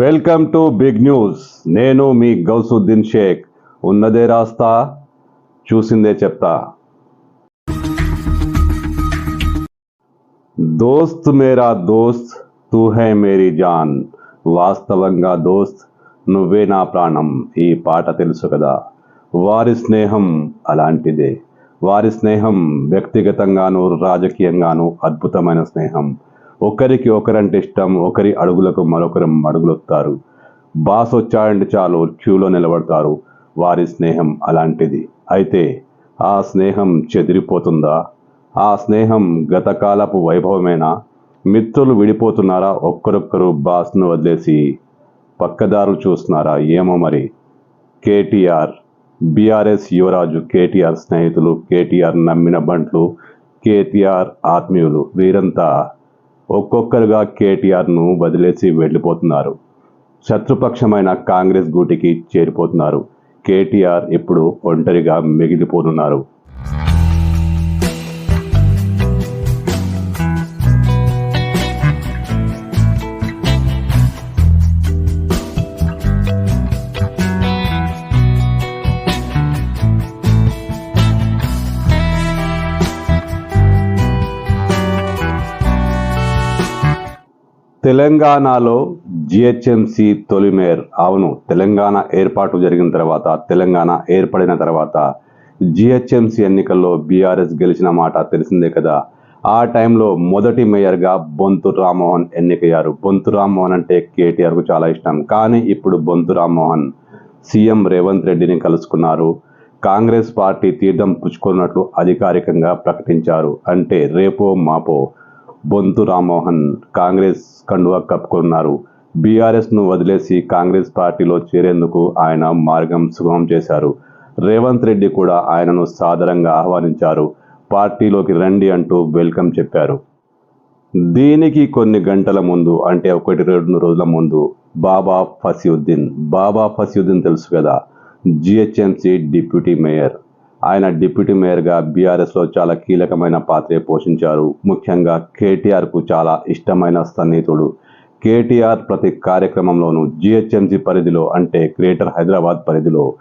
Welcome to big news. నేను మీ గౌసుద్దీన్ షేక్. ఉన్నదే రాస్తా చూసిందే చెప్తా. దోస్త్ మేరా దోస్త్ తూ హై మేరీ జాన్. వాస్తవంగా దోస్త్ నువ్వే నా ప్రాణం. ఈ పాట తెలుసు కదా? వారి స్నేహం అలాంటిదే. వారి స్నేహం వ్యక్తిగతంగాను రాజకీయంగాను అద్భుతమైన స్నేహం. ఒకరికి ఒకరంటే ఇష్టం ఒకరి అడుగులకు మరొకరు అడుగులొస్తారు బాస్ వచ్చాడంటే చాలు క్యూలో నిలబడతారు. వారి స్నేహం అలాంటిది. అయితే ఆ స్నేహం చెదిరిపోతుందా? ఆ స్నేహం గతకాలపు వైభవమేనా? మిత్రులు విడిపోతున్నారా? ఒక్కరొక్కరు బాస్ను వదిలేసి పక్కదారులు చూస్తున్నారా? ఏమో మరి. కేటీఆర్ బీఆర్ఎస్ యువరాజు కేటీఆర్ స్నేహితులు కేటీఆర్ నమ్మిన బంట్లు కేటీఆర్ ఆత్మీయులు వీరంతా ఒక్కొక్కరుగా కేటీఆర్ను వదిలేసి వెళ్ళిపోతున్నారు. శత్రుపక్షమైన కాంగ్రెస్ గూటికి చేరిపోతున్నారు. కేటీఆర్ ఇప్పుడు ఒంటరిగా మిగిలిపోతున్నారు తెలంగాణలో జిహెచ్ఎంసి తొలి మేయర్ అవును తెలంగాణ ఏర్పాటు జరిగిన తర్వాత తెలంగాణ ఏర్పడిన తర్వాత జిహెచ్ఎంసి ఎన్నికల్లో బీఆర్ఎస్ గెలిచిన మాట తెలిసిందే కదా. ఆ టైంలో మొదటి మేయర్గా బొంతు రామ్మోహన్ ఎన్నికయ్యారు. బొంతు రామ్మోహన్ అంటే కేటీఆర్కు చాలా ఇష్టం. కానీ ఇప్పుడు బొంతు రామ్మోహన్ సీఎం రేవంత్ రెడ్డిని కలుసుకున్నారు. కాంగ్రెస్ పార్టీ తీర్థం పుచ్చుకున్నట్లు అధికారికంగా ప్రకటించారు. అంటే రేపో మాపో బొంతు రామ్మోహన్ కాంగ్రెస్ కండువా కప్పుకున్నారు. బీఆర్ఎస్ను వదిలేసి కాంగ్రెస్ పార్టీలో చేరేందుకు ఆయన మార్గం సుగమం చేశారు. రేవంత్ రెడ్డి కూడా ఆయనను సాదరంగా ఆహ్వానించారు. పార్టీలోకి రండి అంటూ వెల్కమ్ చెప్పారు. దీనికి కొన్ని గంటల ముందు అంటే ఒకటి రెండు రోజుల ముందు బాబా ఫసియుద్దీన్ బాబా ఫసియుద్దీన్ తెలుసు కదా జిహెచ్ఎంసీ డిప్యూటీ మేయర్. ఆయన డిప్యూటీ మేయర్గా బీఆర్ఎస్లో చాలా కీలకమైన పాత్ర పోషించారు. ముఖ్యంగా కేటీఆర్కు చాలా ఇష్టమైన సన్నిహితుడు. కేటీఆర్ ప్రతి కార్యక్రమంలోనూ జిహెచ్ఎంసి పరిధిలో అంటే గ్రేటర్ హైదరాబాద్ పరిధిలో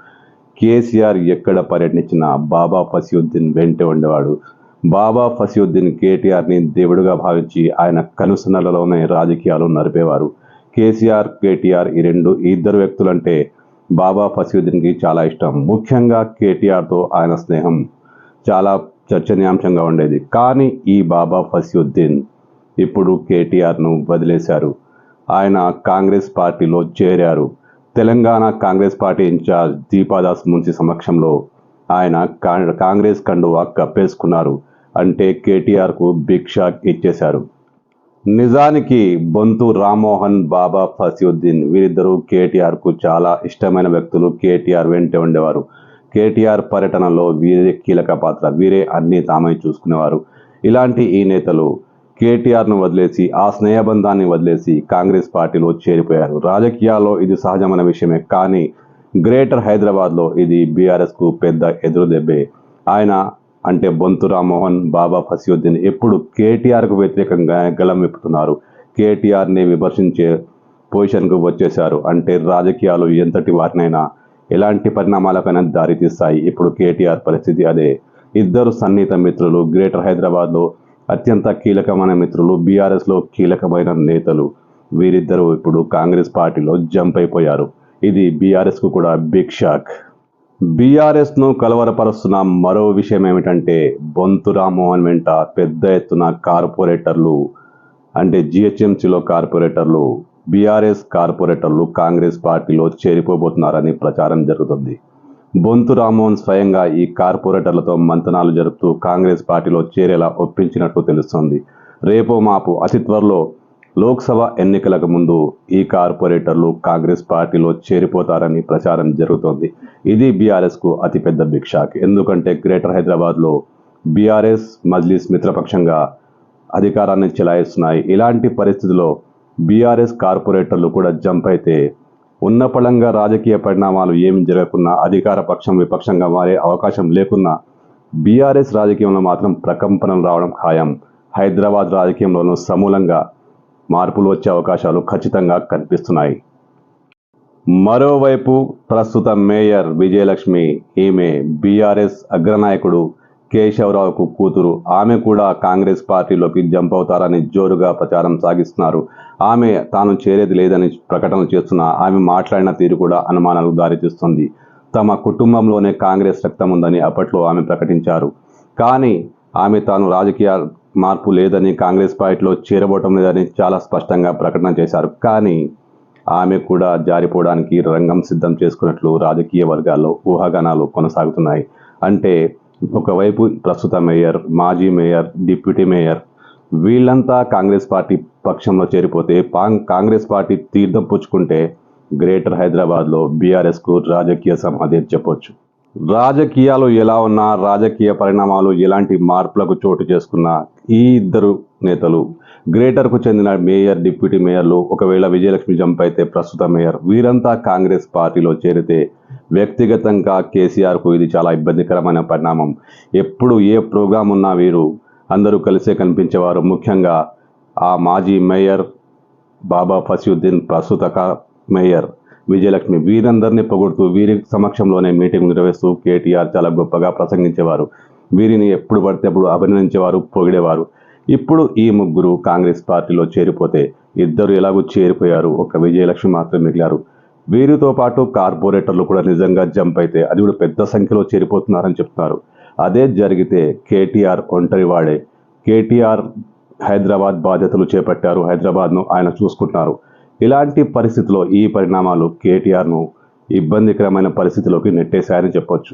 కేసీఆర్ ఎక్కడ పర్యటించినా బాబా ఫసియుద్దీన్ వెంట ఉండేవాడు. బాబా ఫసియుద్దీన్ కేటీఆర్ని దేవుడుగా భావించి ఆయన కనుసన్నలలోనే రాజకీయాలు నడిపేవారు. కేసీఆర్ కేటీఆర్ ఈ రెండు ఇద్దరు వ్యక్తులంటే బాబా ఫసియుద్దీన్కి చాలా ఇష్టం. ముఖ్యంగా కేటీఆర్తో ఆయన స్నేహం చాలా చర్చనీయాంశంగా ఉండేది. కానీ ఈ బాబా ఫసియుద్దీన్ ఇప్పుడు కేటీఆర్ను వదిలేశారు. ఆయన కాంగ్రెస్ పార్టీలో చేరారు. Telangana Congress party in charge Deepa Das Munshi సమక్షంలో ఆయన కా- కాంగ్రెస్ కండువా కప్పేసుకున్నారు. అంటే కేటీఆర్కు బిగ్ షాక్ ఇచ్చేశారు. నిజానికి బొంతు రామ్మోహన్ బాబా ఫసియుద్దీన్ వీరిద్దరూ కేటీఆర్కు చాలా ఇష్టమైన వ్యక్తులు. కేటీఆర్ వెంటే ఉండేవారు. కేటీఆర్ పర్యటనలో వీరే కీలక పాత్ర వీరే అన్ని తామే చూసుకునేవారు. ఇలాంటి ఈ నేతలు కేటీఆర్ను వదిలేసి ఆ స్నేహబంధాన్ని వదిలేసి కాంగ్రెస్ పార్టీలో చేరిపోయారు. రాజకీయాల్లో ఇది సహజమైన విషయమే కానీ గ్రేటర్ హైదరాబాద్లో ఇది బీఆర్ఎస్కు పెద్ద ఎదురుదెబ్బే. ఆయన అంటే బొంతు రామ్మోహన్ బాబా ఫసియుద్దీన్ ఎప్పుడు కేటీఆర్కు వ్యతిరేకంగా గలం విప్పుతున్నారు. కేటీఆర్ని విమర్శించే పొజిషన్కు వచ్చేశారు. అంటే రాజకీయాలు ఎంతటి వాటినైనా ఎలాంటి పరిణామాలకైనా దారితీస్తాయి ఇప్పుడు కేటీఆర్ పరిస్థితి అదే. ఇద్దరు సన్నిహిత మిత్రులు గ్రేటర్ హైదరాబాద్లో అత్యంత కీలకమైన మిత్రులు బీఆర్ఎస్లో కీలకమైన నేతలు. వీరిద్దరూ ఇప్పుడు కాంగ్రెస్ పార్టీలో జంప్ అయిపోయారు. ఇది బీఆర్ఎస్కు కూడా బిగ్ షాక్ బీఆర్ఎస్ను కలవరపరుస్తున్న మరో విషయం ఏమిటంటే బొంతు రామ్మోహన్ వెంట పెద్ద ఎత్తున కార్పొరేటర్లు అంటే జిహెచ్ఎంసీలో కార్పొరేటర్లు బీఆర్ఎస్ కార్పొరేటర్లు కాంగ్రెస్ పార్టీలో చేరిపోబోతున్నారని ప్రచారం జరుగుతుంది. బొంతు రామ్మోహన్ స్వయంగా ఈ కార్పొరేటర్లతో మంతనాలు జరుపుతూ కాంగ్రెస్ పార్టీలో చేరేలా ఒప్పించినట్టు తెలుస్తోంది. రేపో మాపు అతి త్వరలో లోక్సభ ఎన్నికలకు ముందు ఈ కార్పొరేటర్లు కాంగ్రెస్ పార్టీలో చేరిపోతారని ప్రచారం జరుగుతోంది. ఇది బీఆర్ఎస్కు అతిపెద్ద బిగ్ షాక్ ఎందుకంటే గ్రేటర్ హైదరాబాద్లో బీఆర్ఎస్ మజ్లిస్ మిత్రపక్షంగా అధికారాన్ని చెలాయిస్తున్నాయి. ఇలాంటి పరిస్థితుల్లో బీఆర్ఎస్ కార్పొరేటర్లు కూడా జంప్ అయితే ఉన్న పళంగా రాజకీయ పరిణామాలు ఏమి జరగకున్నా అధికార పక్షం విపక్షంగా మారే అవకాశం లేకున్నా బీఆర్ఎస్ రాజకీయంలో మాత్రం ప్రకంపనలు రావడం ఖాయం. హైదరాబాద్ రాజకీయంలోనూ సమూలంగా మార్పులు వచ్చే అవకాశాలు ఖచ్చితంగా కనిపిస్తున్నాయి. మరోవైపు ప్రస్తుత మేయర్ విజయలక్ష్మి ఈమె బీఆర్ఎస్ అగ్రనాయకుడు కేశవరావుకు కూతురు. ఆమె కూడా కాంగ్రెస్ పార్టీలోకి జంప్ అవుతారని జోరుగా ప్రచారం సాగిస్తున్నారు. ఆమె తాను చేరేది లేదని ప్రకటన చేస్తున్న ఆమె మాట్లాడిన తీరు కూడా అనుమానాలకు దారితీస్తుంది తమ కుటుంబంలోనే కాంగ్రెస్ రక్తం ఉందని అప్పట్లో ఆమె ప్రకటించారు. కానీ ఆమె తాను రాజకీయ మార్పు లేదని కాంగ్రెస్ పార్టీలో చేరబోవటం లేదని చాలా స్పష్టంగా ప్రకటన చేశారు. కానీ ఆమె కూడా జారిపోవడానికి రంగం సిద్ధం చేసుకున్నట్లు రాజకీయ వర్గాల్లో ఊహాగానాలు కొనసాగుతున్నాయి. అంటే ఒకవైపు ప్రస్తుత మేయర్ మాజీ మేయర్ డిప్యూటీ మేయర్ వీళ్ళంతా కాంగ్రెస్ పార్టీ పక్షంలో చేరిపోతే పాం- కాంగ్రెస్ పార్టీ తీర్థం పుచ్చుకుంటే గ్రేటర్ హైదరాబాద్లో బీఆర్ఎస్కు రాజకీయ సమాధి అని చెప్పొచ్చు. రాజకీయాలు ఎలా ఉన్నా రాజకీయ పరిణామాలు ఎలాంటి మార్పులకు చోటు చేసుకున్నా ఈ ఇద్దరు నేతలు. గ్రేటర్కు చెందిన మేయర్ డిప్యూటీ మేయర్లు ఒకవేళ విజయలక్ష్మి జంప్ అయితే ప్రస్తుత మేయర్. వీరంతా కాంగ్రెస్ పార్టీలో చేరితే వ్యక్తిగతంగా కేసీఆర్కు ఇది చాలా ఇబ్బందికరమైన పరిణామం. ఎప్పుడు ఏ ప్రోగ్రాం ఉన్నా వీరు అందరూ కలిసే కనిపించేవారు. ముఖ్యంగా ఆ మాజీ మేయర్ బాబా ఫసీయుద్దీన్ ప్రస్తుత మేయర్. విజయలక్ష్మి వీరందరినీ పొగుడుతూ వీరి సమక్షంలోనే మీటింగ్ నిర్వహిస్తూ కేటీఆర్ చాలా గొప్పగా ప్రసంగించేవారు. వీరిని ఎప్పుడు పడితే అప్పుడు అభినందించేవారు పొగిడేవారు. ఇప్పుడు ఈ ముగ్గురు కాంగ్రెస్ పార్టీలో చేరిపోతే ఇద్దరు ఎలాగో చేరిపోయారు. ఒక విజయలక్ష్మి మాత్రం మిగిలారు. వీరితో పాటు కార్పొరేటర్లు కూడా నిజంగా జంప్ అయితే అది కూడా పెద్ద సంఖ్యలో చేరిపోతున్నారని చెప్తున్నారు. అదే జరిగితే కేటీఆర్ ఒంటరి వాడే. కేటీఆర్ హైదరాబాద్ బాధ్యతలు చేపట్టారు. హైదరాబాద్ను ఆయన చూసుకుంటున్నారు. ఇలాంటి పరిస్థితిలో ఈ పరిణామాలు కేటీఆర్ను ఇబ్బందికరమైన పరిస్థితిలోకి నెట్టేశాయని చెప్పొచ్చు.